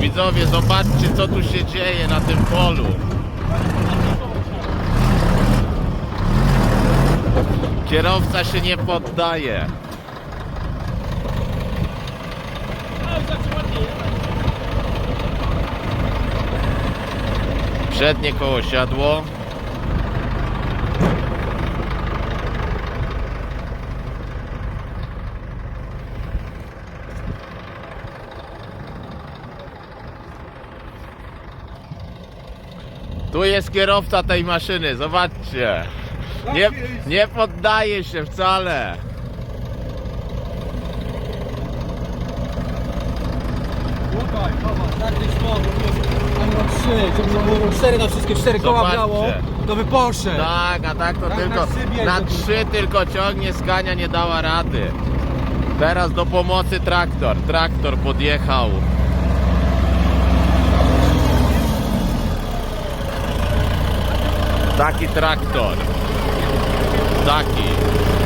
Widzowie, zobaczcie co tu się dzieje na tym polu. Kierowca się nie poddaje. Przednie koło siadło. Tu jest kierowca tej maszyny, zobaczcie. Nie, nie poddaje się wcale. Zobacz, tak gdzieś mogło, trzy, żeby było cztery na wszystkie, cztery koła Zobaczcie. brało, to by poszedł. Tak, a tak to Tak tylko na na trzy tylko ciągnie, skania nie dała rady. Teraz do pomocy traktor. Traktor podjechał. Taki traktor. Taki.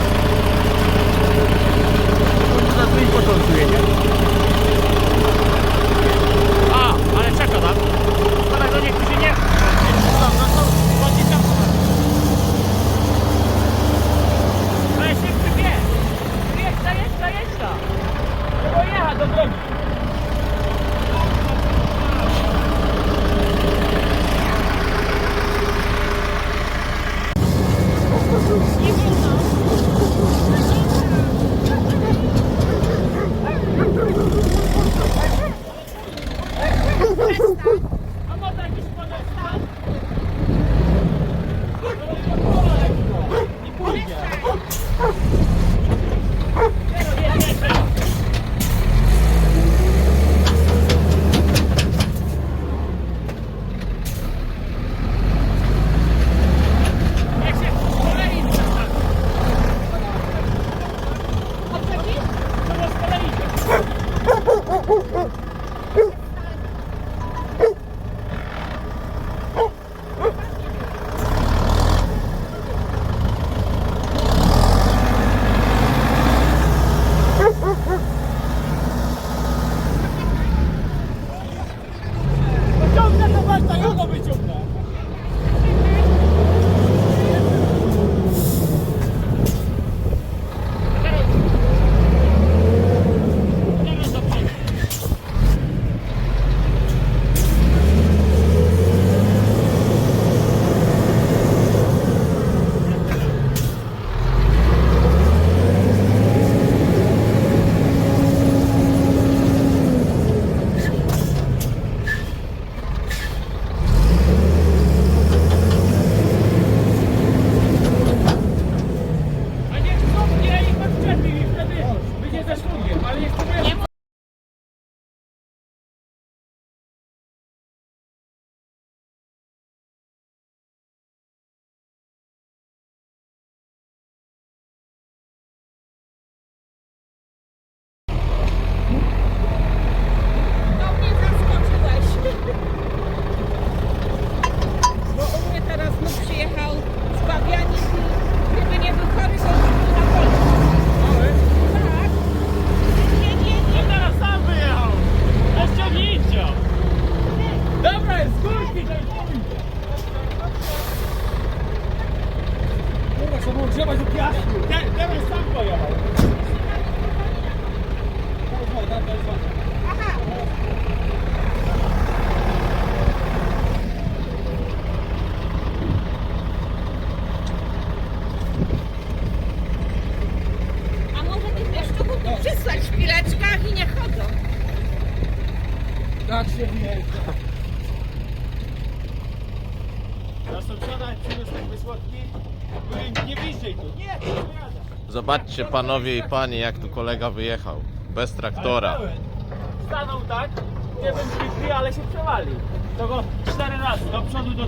Tak się wjeżdża. Na sąsiada przyniósł tak wysłodki. Mówię, nie widziej tu. Nie, to nie jada. Zobaczcie panowie i panie jak tu kolega wyjechał. Bez traktora. Stanął tak, nie wiem czy ale się przewalił. To go cztery razy do przodu, do